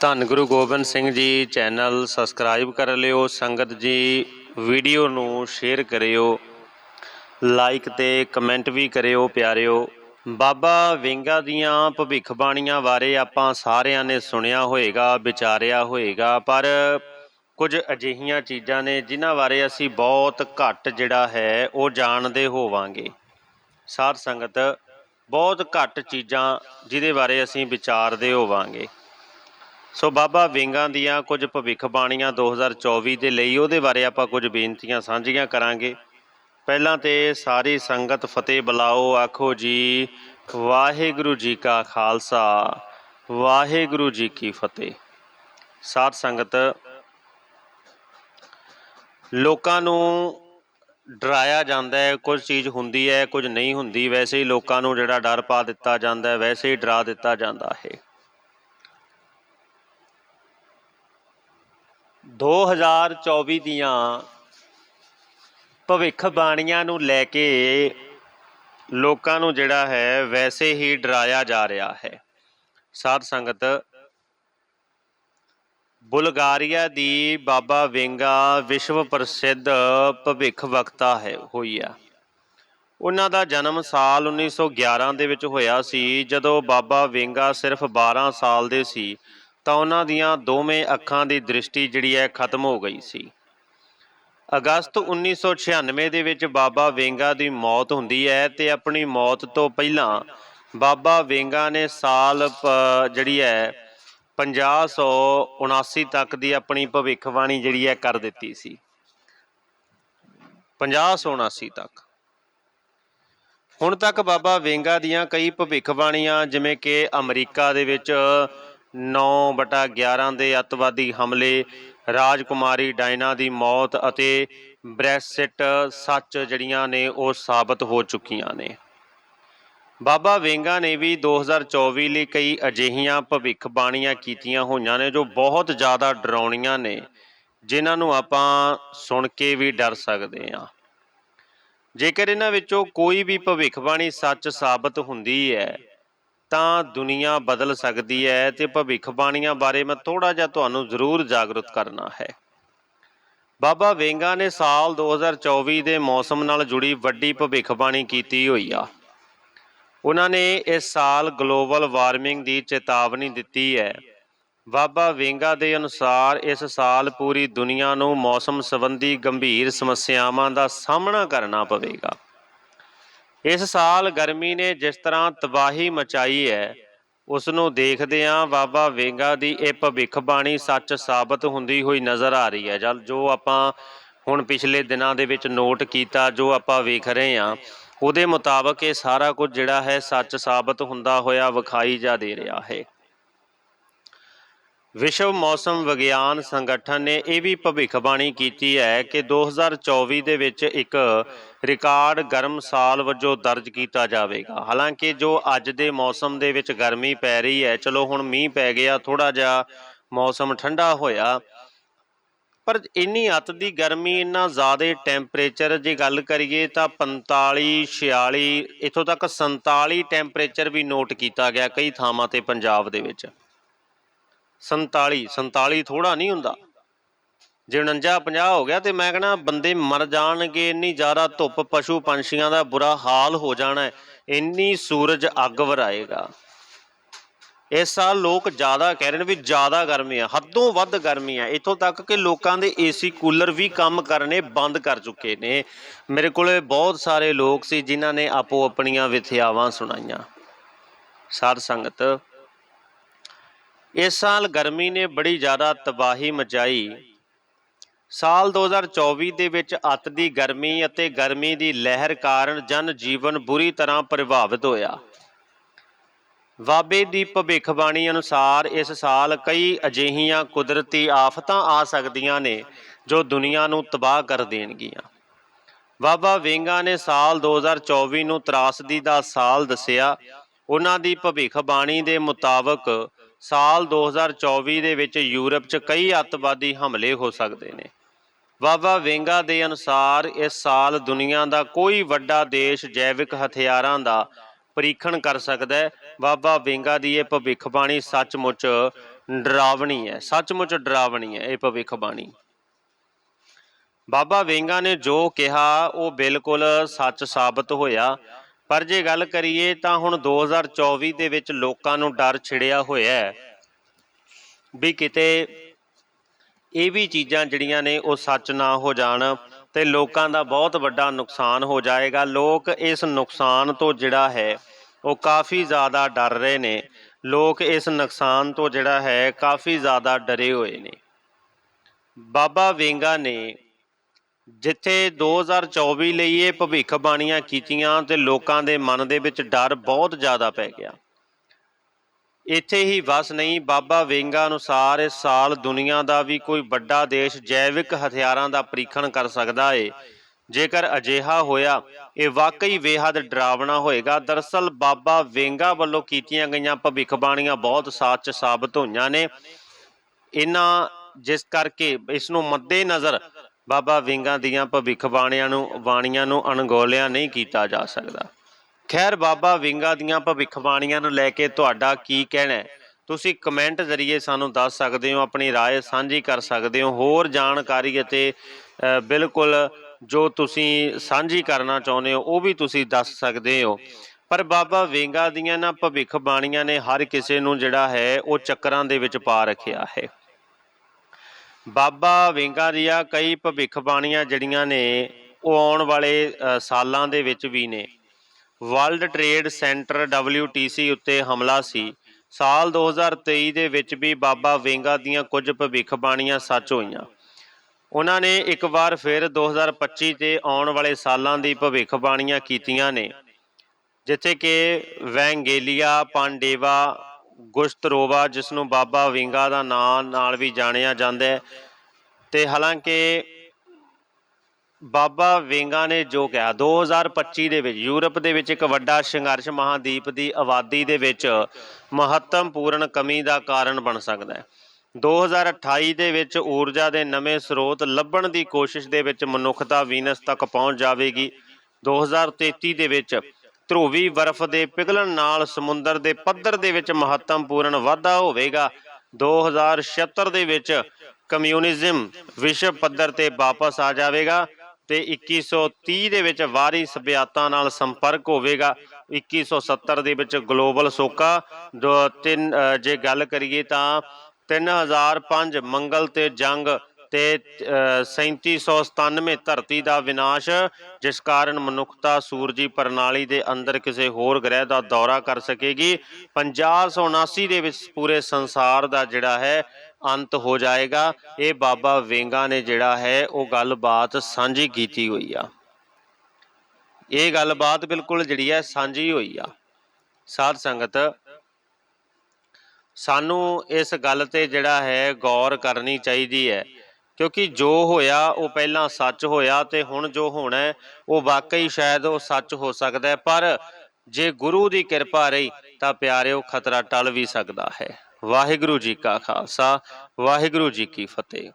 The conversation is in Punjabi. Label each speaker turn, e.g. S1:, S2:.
S1: ਧੰਨ ਗੁਰੂ ਗੋਬਿੰਦ ਸਿੰਘ ਜੀ ਚੈਨਲ ਸਬਸਕ੍ਰਾਈਬ ਕਰ ਲਿਓ, ਸੰਗਤ ਜੀ ਵੀਡੀਓ ਨੂੰ ਸ਼ੇਅਰ ਕਰਿਓ, ਲਾਈਕ ਤੇ ਕਮੈਂਟ ਵੀ ਕਰਿਓ ਪਿਆਰਿਓ। ਬਾਬਾ ਵਿੰਗਾ ਦੀਆਂ ਭਵਿੱਖਬਾਣੀਆਂ ਬਾਰੇ ਆਪਾਂ ਸਾਰਿਆਂ ਨੇ ਸੁਣਿਆ ਹੋਏਗਾ, ਵਿਚਾਰਿਆ ਹੋਏਗਾ, ਪਰ ਕੁਝ ਅਜਿਹੀਆਂ ਚੀਜ਼ਾਂ ਨੇ ਜਿਨ੍ਹਾਂ ਬਾਰੇ ਅਸੀਂ ਬਹੁਤ ਘੱਟ ਜਿਹੜਾ ਹੈ ਉਹ ਜਾਣਦੇ ਹੋਵਾਂਗੇ। ਸਾਧ ਸੰਗਤ, ਬਹੁਤ ਘੱਟ ਚੀਜ਼ਾਂ ਜਿਹਦੇ ਬਾਰੇ ਅਸੀਂ ਵਿਚਾਰਦੇ ਹੋਵਾਂਗੇ। ਸੋ ਬਾਬਾ ਵਿੰਗਾ ਦੀਆਂ ਕੁਝ ਭਵਿੱਖਬਾਣੀਆਂ 2024 ਦੇ ਲਈ, ਉਹਦੇ ਬਾਰੇ ਆਪਾਂ ਕੁਝ ਬੇਨਤੀਆਂ ਸਾਂਝੀਆਂ ਕਰਾਂਗੇ। ਪਹਿਲਾਂ ਤੇ ਸਾਰੀ ਸੰਗਤ ਫਤਿਹ ਬੁਲਾਓ, ਆਖੋ ਜੀ, ਵਾਹਿਗੁਰੂ ਜੀ ਕਾ ਖਾਲਸਾ, ਵਾਹਿਗੁਰੂ ਜੀ ਕੀ ਫਤਿਹ। ਸਾਧ ਸੰਗਤ, ਲੋਕਾਂ ਨੂੰ ਡਰਾਇਆ ਜਾਂਦਾ ਹੈ, ਕੁਝ ਚੀਜ਼ ਹੁੰਦੀ ਹੈ, ਕੁਝ ਨਹੀਂ ਹੁੰਦੀ, ਵੈਸੇ ਹੀ ਲੋਕਾਂ ਨੂੰ ਜਿਹੜਾ ਡਰ ਪਾ ਦਿੱਤਾ ਜਾਂਦਾ ਹੈ, ਵੈਸੇ ਹੀ ਡਰਾ ਦਿੱਤਾ ਜਾਂਦਾ ਹੈ। 2024 ਦੀਆਂ ਭਵਿੱਖ ਬਾਣੀਆਂ ਨੂੰ ਲੈ ਕੇ ਲੋਕਾਂ ਨੂੰ ਜਿਹੜਾ ਹੈ ਵੈਸੇ ਹੀ ਡਰਾਇਆ ਜਾ ਰਿਹਾ ਹੈ। ਸਾਧ ਸੰਗਤ, ਬੁਲਗਾਰੀਆ ਦੀ ਬਾਬਾ ਵੇਂਗਾ ਵਿਸ਼ਵ ਪ੍ਰਸਿੱਧ ਭਵਿੱਖ ਵਕਤਾ ਹੈ, ਹੋਈ ਆ। ਉਹਨਾਂ ਦਾ ਜਨਮ ਸਾਲ 1911 ਦੇ ਵਿੱਚ ਹੋਇਆ ਸੀ, ਜਦੋਂ ਬਾਬਾ ਵੇਂਗਾ ਸਿਰਫ 12 ਸਾਲ ਦੇ ਸੀ। ਤਾਂ ਉਹਨਾਂ ਦੀਆਂ ਦੋਵੇਂ ਅੱਖਾਂ ਦੀ ਦ੍ਰਿਸ਼ਟੀ ਜਿਹੜੀ ਹੈ ਖਤਮ ਹੋ ਗਈ ਸੀ। ਅਗਸਤ 1996 ਦੇ ਵਿੱਚ ਬਾਬਾ ਵੇਂਗਾ ਦੀ ਮੌਤ ਹੁੰਦੀ ਹੈ ਤੇ ਆਪਣੀ ਮੌਤ ਤੋਂ ਪਹਿਲਾਂ ਬਾਬਾ ਵੇਂਗਾ ਨੇ ਸਾਲ ਜਿਹੜੀ ਹੈ 5079 ਤੱਕ ਦੀ ਆਪਣੀ ਭਵਿੱਖਬਾਣੀ ਜਿਹੜੀ ਹੈ ਕਰ ਦਿੱਤੀ ਸੀ। 5079 ਤੱਕ। ਹੁਣ ਤੱਕ ਬਾਬਾ ਵੇਂਗਾ ਦੀਆਂ ਕਈ ਭਵਿੱਖਬਾਣੀਆਂ ਜਿਵੇਂ ਕਿ ਅਮਰੀਕਾ ਦੇ ਵਿੱਚ 9 ਬਟਾ 11 ਦੇ ਅੱਤਵਾਦੀ ਹਮਲੇ, ਰਾਜਕੁਮਾਰੀ ਡਾਇਨਾ ਦੀ ਮੌਤ ਅਤੇ ਬ੍ਰੈਕਸਿਟ ਸੱਚ ਜਿਹੜੀਆਂ ਨੇ ਉਹ ਸਾਬਤ ਹੋ ਚੁੱਕੀਆਂ ਨੇ। ਬਾਬਾ ਵੇਂਗਾ ਨੇ ਵੀ 2024 ਲਈ ਕਈ ਅਜਿਹੀਆਂ ਭਵਿੱਖਬਾਣੀਆਂ ਕੀਤੀਆਂ ਹੋਈਆਂ ਨੇ ਜੋ ਬਹੁਤ ਜ਼ਿਆਦਾ ਡਰਾਉਣੀਆਂ ਨੇ, ਜਿਨ੍ਹਾਂ ਨੂੰ ਆਪਾਂ ਸੁਣ ਕੇ ਵੀ ਡਰ ਸਕਦੇ ਹਾਂ। ਜੇਕਰ ਇਹਨਾਂ ਵਿੱਚੋਂ ਕੋਈ ਵੀ ਭਵਿੱਖਬਾਣੀ ਸੱਚ ਸਾਬਤ ਹੁੰਦੀ ਹੈ ਤਾਂ ਦੁਨੀਆ ਬਦਲ ਸਕਦੀ ਹੈ ਤੇ ਭਵਿੱਖਬਾਣੀਆਂ ਬਾਰੇ ਮੈਂ ਥੋੜਾ ਜਿਹਾ ਤੁਹਾਨੂੰ ਜ਼ਰੂਰ ਜਾਗਰੂਕ ਕਰਨਾ ਹੈ। ਬਾਬਾ ਵੇਂਗਾ ਨੇ ਸਾਲ 2024 ਦੇ ਮੌਸਮ ਨਾਲ ਜੁੜੀ ਵੱਡੀ ਭਵਿੱਖਬਾਣੀ ਕੀਤੀ ਹੋਈ ਆ। ਉਹਨਾਂ ਨੇ ਇਸ ਸਾਲ ਗਲੋਬਲ ਵਾਰਮਿੰਗ ਦੀ ਚੇਤਾਵਨੀ ਦਿੱਤੀ ਹੈ। ਬਾਬਾ ਵੇਂਗਾ ਦੇ ਅਨੁਸਾਰ ਇਸ ਸਾਲ ਪੂਰੀ ਦੁਨੀਆ ਨੂੰ ਮੌਸਮ ਸੰਬੰਧੀ ਗੰਭੀਰ ਸਮੱਸਿਆਵਾਂ ਦਾ ਸਾਹਮਣਾ ਕਰਨਾ ਪਵੇਗਾ। ਇਸ ਸਾਲ ਗਰਮੀ ਨੇ ਜਿਸ ਤਰ੍ਹਾਂ ਤਬਾਹੀ ਮਚਾਈ ਹੈ ਉਸ ਨੂੰ ਦੇਖਦਿਆਂ ਬਾਬਾ ਵੇਂਗਾ ਦੀ ਇਹ ਭਵਿੱਖਬਾਣੀ ਸੱਚ ਸਾਬਤ ਹੁੰਦੀ ਹੋਈ ਨਜ਼ਰ ਆ ਰਹੀ ਹੈ। ਜਦ ਜੋ ਆਪਾਂ ਹੁਣ ਪਿਛਲੇ ਦਿਨਾਂ ਦੇ ਵਿੱਚ ਨੋਟ ਕੀਤਾ, ਜੋ ਆਪਾਂ ਵੇਖ ਰਹੇ ਹਾਂ, ਉਹਦੇ ਮੁਤਾਬਕ ਇਹ ਸਾਰਾ ਕੁਝ ਜਿਹੜਾ ਹੈ ਸੱਚ ਸਾਬਤ ਹੁੰਦਾ ਹੋਇਆ ਵਿਖਾਈ ਜਾ ਦੇ ਰਿਹਾ ਹੈ। ਵਿਸ਼ਵ ਮੌਸਮ ਵਿਗਿਆਨ ਸੰਗਠਨ ਨੇ ਇਹ ਵੀ ਭਵਿੱਖਬਾਣੀ ਕੀਤੀ ਹੈ ਕਿ 2024 ਦੇ ਵਿੱਚ ਇੱਕ ਰਿਕਾਰਡ ਗਰਮ ਸਾਲ ਵਜੋਂ ਦਰਜ ਕੀਤਾ ਜਾਵੇਗਾ। ਹਾਲਾਂਕਿ ਜੋ ਅੱਜ ਦੇ ਮੌਸਮ ਦੇ ਵਿੱਚ ਗਰਮੀ ਪੈ ਰਹੀ ਹੈ, ਚਲੋ ਹੁਣ ਮੀਂਹ ਪੈ ਗਿਆ ਥੋੜਾ ਜਿਹਾ ਮੌਸਮ ਠੰਡਾ ਹੋਇਆ, ਪਰ ਇੰਨੀ ਅਤ ਦੀ ਗਰਮੀ, ਇੰਨਾ ਜ਼ਿਆਦਾ ਟੈਂਪਰੇਚਰ ਜੇ ਗੱਲ ਕਰੀਏ ਤਾਂ 45 46 ਇੱਥੋਂ ਤੱਕ 47 ਟੈਂਪਰੇਚਰ ਵੀ ਨੋਟ ਕੀਤਾ ਗਿਆ ਕਈ ਥਾਵਾਂ ਤੇ ਪੰਜਾਬ ਦੇ ਵਿੱਚ। 47 47 ਥੋੜਾ ਨਹੀਂ ਹੁੰਦਾ। ਜੇ 49 50 ਹੋ ਗਿਆ ਤੇ ਮੈਂ ਕਹਣਾ ਬੰਦੇ ਮਰ ਜਾਣਗੇ, ਇੰਨੀ ਜ਼ਿਆਦਾ ਧੁੱਪ ਪਸ਼ੂ ਪੰਛੀਆਂ ਦਾ ਬੁਰਾ ਹਾਲ ਹੋ ਜਾਣਾ ਹੈ, ਇੰਨੀ ਸੂਰਜ ਅੱਗ ਵਰਾਏਗਾ। ਇਸ ਸਾਲ ਲੋਕ ਜ਼ਿਆਦਾ ਕਹਿ ਰਹੇ ਨੇ ਵੀ ਜ਼ਿਆਦਾ ਗਰਮੀ ਆ, ਹੱਦੋਂ ਵੱਧ ਗਰਮੀ ਆ। ਇੱਥੋਂ ਤੱਕ ਕਿ ਲੋਕਾਂ ਦੇ ਏਸੀ ਕੂਲਰ ਵੀ ਕੰਮ ਕਰਨੇ ਬੰਦ ਕਰ ਚੁੱਕੇ ਨੇ। ਮੇਰੇ ਕੋਲੇ ਬਹੁਤ ਸਾਰੇ ਲੋਕ ਸੀ ਜਿਨ੍ਹਾਂ ਨੇ ਆਪੋ ਆਪਣੀਆਂ ਵਿਥਿਆਵਾਂ ਸੁਣਾਈਆਂ। ਸਾਧ ਸੰਗਤ ਇਸ ਸਾਲ ਗਰਮੀ ਨੇ ਬੜੀ ਜ਼ਿਆਦਾ ਤਬਾਹੀ ਮਚਾਈ। ਸਾਲ 2024 ਦੇ ਵਿੱਚ ਅੱਤ ਦੀ ਗਰਮੀ ਅਤੇ ਗਰਮੀ ਦੀ ਲਹਿਰ ਕਾਰਨ ਜਨ ਜੀਵਨ ਬੁਰੀ ਤਰ੍ਹਾਂ ਪ੍ਰਭਾਵਿਤ ਹੋਇਆ। ਵਾਬੇ ਦੀ ਭਵਿੱਖਬਾਣੀ ਅਨੁਸਾਰ ਇਸ ਸਾਲ ਕਈ ਅਜਿਹੀਆਂ ਕੁਦਰਤੀ ਆਫਤਾਂ ਆ ਸਕਦੀਆਂ ਨੇ ਜੋ ਦੁਨੀਆ ਨੂੰ ਤਬਾਹ ਕਰ ਦੇਣਗੀਆਂ। ਬਾਬਾ ਵੇਂਗਾ ਨੇ ਸਾਲ 2024 ਨੂੰ ਤਰਾਸਦੀ ਦਾ ਸਾਲ ਦੱਸਿਆ। ਉਹਨਾਂ ਦੀ ਭਵਿੱਖਬਾਣੀ ਦੇ ਮੁਤਾਬਕ ਸਾਲ 2024 ਦੇ ਵਿੱਚ ਯੂਰਪ 'ਚ ਕਈ ਅੱਤਵਾਦੀ ਹਮਲੇ ਹੋ ਸਕਦੇ ਨੇ। ਬਾਬਾ ਵੇਂਗਾ ਦੇ ਅਨੁਸਾਰ ਇਸ ਸਾਲ ਦੁਨੀਆ ਦਾ ਕੋਈ ਵੱਡਾ ਦੇਸ਼ ਜੈਵਿਕ ਹਥਿਆਰਾਂ ਦਾ ਪਰੀਖਣ ਕਰ ਸਕਦਾ ਹੈ। ਬਾਬਾ ਵੇਂਗਾ ਦੀ ਇਹ ਭਵਿੱਖਬਾਣੀ ਸੱਚਮੁੱਚ ਡਰਾਵਣੀ ਹੈ। ਸੱਚਮੁੱਚ ਡਰਾਵਣੀ ਹੈ ਇਹ ਭਵਿੱਖਬਾਣੀ। ਬਾਬਾ ਵੇਂਗਾ ਨੇ ਜੋ ਕਿਹਾ, ਉਹ ਬਿਲਕੁਲ ਸੱਚ ਸਾਬਤ ਹੋਇਆ। ਪਰ ਜੇ ਗੱਲ ਕਰੀਏ ਤਾਂ ਹੁਣ 2024 ਦੇ ਵਿੱਚ ਲੋਕਾਂ ਨੂੰ ਡਰ ਛਿੜਿਆ ਹੋਇਆ ਹੈ ਵੀ ਕਿਤੇ ਇਹ ਵੀ ਚੀਜ਼ਾਂ ਜਿਹੜੀਆਂ ਨੇ ਉਹ ਸੱਚ ਨਾ ਹੋ ਜਾਣ ਤੇ ਲੋਕਾਂ ਦਾ ਬਹੁਤ ਵੱਡਾ ਨੁਕਸਾਨ ਹੋ ਜਾਏਗਾ। ਲੋਕ ਇਸ ਨੁਕਸਾਨ ਤੋਂ ਜਿਹੜਾ ਹੈ, ਉਹ ਕਾਫੀ ਜ਼ਿਆਦਾ ਡਰ ਰਹੇ ਨੇ। ਲੋਕ ਇਸ ਨੁਕਸਾਨ ਤੋਂ ਜਿਹੜਾ ਹੈ, ਕਾਫੀ ਜ਼ਿਆਦਾ ਡਰੇ ਹੋਏ ਨੇ। ਬਾਬਾ ਵੇਂਗਾ ਨੇ ਜਿੱਥੇ 2024 ਲਈ ਇਹ ਭਵਿੱਖਬਾਣੀਆਂ ਕੀਤੀਆਂ ਤੇ ਲੋਕਾਂ ਦੇ ਮਨ ਦੇ ਵਿੱਚ ਡਰ ਬਹੁਤ ਜ਼ਿਆਦਾ ਪੈ ਗਿਆ। ਇੱਥੇ ਹੀ ਵਸ ਨਹੀਂ, ਬਾਬਾ ਵੇਂਗਾ ਅਨੁਸਾਰ ਇਸ ਸਾਲ ਦੁਨੀਆ ਦਾ ਵੀ ਕੋਈ ਵੱਡਾ ਦੇਸ਼ ਜੈਵਿਕ ਹਥਿਆਰਾਂ ਦਾ ਪਰੀਖਣ ਕਰ ਸਕਦਾ ਏ। ਜੇਕਰ ਅਜਿਹਾ ਹੋਇਆ, ਇਹ ਵਾਕਈ ਬੇਹੱਦ ਡਰਾਵਣਾ ਹੋਏਗਾ। ਦਰਅਸਲ ਬਾਬਾ ਵੇਂਗਾ ਵੱਲੋਂ ਕੀਤੀਆਂ ਗਈਆਂ ਭਵਿੱਖਬਾਣੀਆਂ ਬਹੁਤ ਸੱਚ ਸਾਬਤ ਹੋਈਆਂ ਨੇ। ਇਹਨਾਂ ਜਿਸ ਕਰਕੇ ਇਸ ਨੂੰ ਮੱਦੇ ਨਜ਼ਰ ਬਾਬਾ ਵਿੰਗਾ ਦੀਆਂ ਭਵਿੱਖਬਾਣੀਆਂ ਨੂੰ ਬਾਣੀਆਂ ਨੂੰ ਅਣਗੌਲਿਆ ਨਹੀਂ ਕੀਤਾ ਜਾ ਸਕਦਾ ਖੈਰ ਬਾਬਾ ਵਿੰਗਾ ਦੀਆਂ ਭਵਿੱਖਬਾਣੀਆਂ ਨੂੰ ਲੈ ਕੇ ਤੁਹਾਡਾ ਕੀ ਕਹਿਣਾ ਹੈ ਤੁਸੀਂ ਕਮੈਂਟ ਜ਼ਰੀਏ ਸਾਨੂੰ ਦੱਸ ਸਕਦੇ ਹੋ ਆਪਣੀ رائے ਸਾਂਝੀ ਕਰ ਸਕਦੇ ਹੋ ਹੋਰ ਜਾਣਕਾਰੀ ਅਤੇ ਅ, ਬਿਲਕੁਲ ਜੋ ਤੁਸੀਂ ਸਾਂਝੀ ਕਰਨਾ ਚਾਹੁੰਦੇ ਹੋ ਉਹ ਵੀ ਤੁਸੀਂ ਦੱਸ ਸਕਦੇ ਹੋ ਪਰ ਬਾਬਾ ਵੇਂਗਾ ਦੀਆਂ ਨਾ ਭਵਿੱਖਬਾਣੀਆਂ ਨੇ ਹਰ ਕਿਸੇ ਨੂੰ ਜਿਹੜਾ ਹੈ ਉਹ ਚੱਕਰਾਂ ਦੇ ਵਿੱਚ ਪਾ ਰੱਖਿਆ ਹੈ ਬਾਬਾ ਵੇਂਗਾ ਦੀਆਂ ਕਈ ਭਵਿੱਖਬਾਣੀਆਂ ਜਿਹੜੀਆਂ ਨੇ, ਉਹ ਆਉਣ ਵਾਲੇ ਸਾਲਾਂ ਦੇ ਵਿੱਚ ਵੀ ਨੇ। ਵਰਲਡ ਟ੍ਰੇਡ ਸੈਂਟਰ WTC ਉੱਤੇ ਹਮਲਾ ਸੀ। ਸਾਲ 2023 ਦੇ ਵਿੱਚ ਵੀ ਬਾਬਾ ਵੇਂਗਾ ਦੀਆਂ ਕੁਝ ਭਵਿੱਖਬਾਣੀਆਂ ਸੱਚ ਹੋਈਆਂ। ਉਹਨਾਂ ਨੇ ਇੱਕ ਵਾਰ ਫਿਰ 2025 ਤੇ ਆਉਣ ਵਾਲੇ ਸਾਲਾਂ ਦੀ ਭਵਿੱਖਬਾਣੀਆਂ ਕੀਤੀਆਂ ਨੇ, ਜਿੱਥੇ ਕਿ ਵੈਂਗੇਲੀਆ, ਪਾਂਡੇਵਾ ਗੁਸ਼ਤਰੋਵਾ ਜਿਸ ਨੂੰ ਬਾਬਾ ਵਿੰਗਾ ਦਾ ਨਾਂ ਨਾਲ ਵੀ ਜਾਣਿਆ ਜਾਂਦਾ ਹੈ। ਤੇ ਹਾਲਾਂਕਿ ਬਾਬਾ ਵੇਂਗਾ ਨੇ ਜੋ ਕਿਹਾ 2025 ਦੇ ਵਿੱਚ ਯੂਰਪ ਦੇ ਵਿੱਚ ਇੱਕ ਵੱਡਾ ਸੰਘਰਸ਼ ਮਹਾਦੀਪ ਦੀ ਆਬਾਦੀ ਦੇ ਵਿੱਚ ਮਹੱਤਵਪੂਰਨ ਕਮੀ ਦਾ ਕਾਰਨ ਬਣ ਸਕਦਾ ਹੈ। 2028 ਦੇ ਵਿੱਚ ਊਰਜਾ ਦੇ ਨਵੇਂ ਸਰੋਤ ਲੱਭਣ ਦੀ ਕੋਸ਼ਿਸ਼ ਦੇ ਵਿੱਚ ਮਨੁੱਖਤਾ ਵੀਨਸ ਤੱਕ ਪਹੁੰਚ ਜਾਵੇਗੀ। 2033 ਦੇ ਵਿੱਚ ਧਰੂਵੀ ਬਰਫ਼ ਦੇ ਪਿਘਲਣ ਨਾਲ ਸਮੁੰਦਰ ਦੇ ਪੱਧਰ ਦੇ ਵਿੱਚ ਮਹੱਤਵਪੂਰਨ ਵਾਧਾ ਹੋਵੇਗਾ। 2076 ਦੇ ਵਿੱਚ ਕਮਿਊਨਿਜ਼ਮ ਵਿਸ਼ਵ ਪੱਧਰ ਤੇ ਵਾਪਸ ਆ ਜਾਵੇਗਾ ਤੇ 2130 ਦੇ ਵਿੱਚ ਵਾਰੀ ਸਭਿਆਤਾਂ ਨਾਲ ਸੰਪਰਕ ਹੋਵੇਗਾ। 2170 ਦੇ ਵਿੱਚ ਗਲੋਬਲ ਸੋਕਾ। ਦੋ ਤਿੰਨ ਜੇ ਗੱਲ ਕਰੀਏ ਤਾਂ 3005 ਮੰਗਲ ਤੇ ਜੰਗ ਤੇ ਅ, 3797 ਧਰਤੀ ਦਾ ਵਿਨਾਸ਼ ਜਿਸ ਕਾਰਨ ਮਨੁੱਖਤਾ ਸੂਰਜੀ ਪ੍ਰਣਾਲੀ ਦੇ ਅੰਦਰ ਕਿਸੇ ਹੋਰ ਗ੍ਰਹਿ ਦਾ ਦੌਰਾ ਕਰ ਸਕੇਗੀ। 5079 ਦੇ ਵਿੱਚ ਪੂਰੇ ਸੰਸਾਰ ਦਾ ਜਿਹੜਾ ਹੈ ਅੰਤ ਹੋ ਜਾਏਗਾ। ਇਹ ਬਾਬਾ ਵੇਂਗਾ ਨੇ ਜਿਹੜਾ ਹੈ ਉਹ ਗੱਲਬਾਤ ਸਾਂਝੀ ਕੀਤੀ ਹੋਈ ਆ। ਇਹ ਗੱਲਬਾਤ ਬਿਲਕੁਲ ਜਿਹੜੀ ਹੈ ਸਾਂਝੀ ਹੋਈ ਆ। ਸਾਧ ਸੰਗਤ ਸਾਨੂੰ ਇਸ ਗੱਲ ਤੇ ਜਿਹੜਾ ਹੈ ਗੌਰ ਕਰਨੀ ਚਾਹੀਦੀ ਹੈ। ਕਿਉਂਕਿ ਜੋ ਹੋਇਆ, ਉਹ ਪਹਿਲਾਂ ਸੱਚ ਹੋਇਆ ਤੇ ਹੁਣ ਜੋ ਹੋਣਾ ਉਹ ਵਾਕਈ ਸ਼ਾਇਦ ਉਹ ਸੱਚ ਹੋ ਸਕਦਾ ਪਰ ਜੇ ਗੁਰੂ ਦੀ ਕਿਰਪਾ ਰਹੀ, ਤਾਂ ਪਿਆਰਿਓ, ਖਤਰਾ ਟਲ ਵੀ ਸਕਦਾ ਹੈ। ਵਾਹਿਗੁਰੂ ਜੀ ਕਾ ਖਾਲਸਾ, ਵਾਹਿਗੁਰੂ ਜੀ ਕੀ ਫਤਿਹ।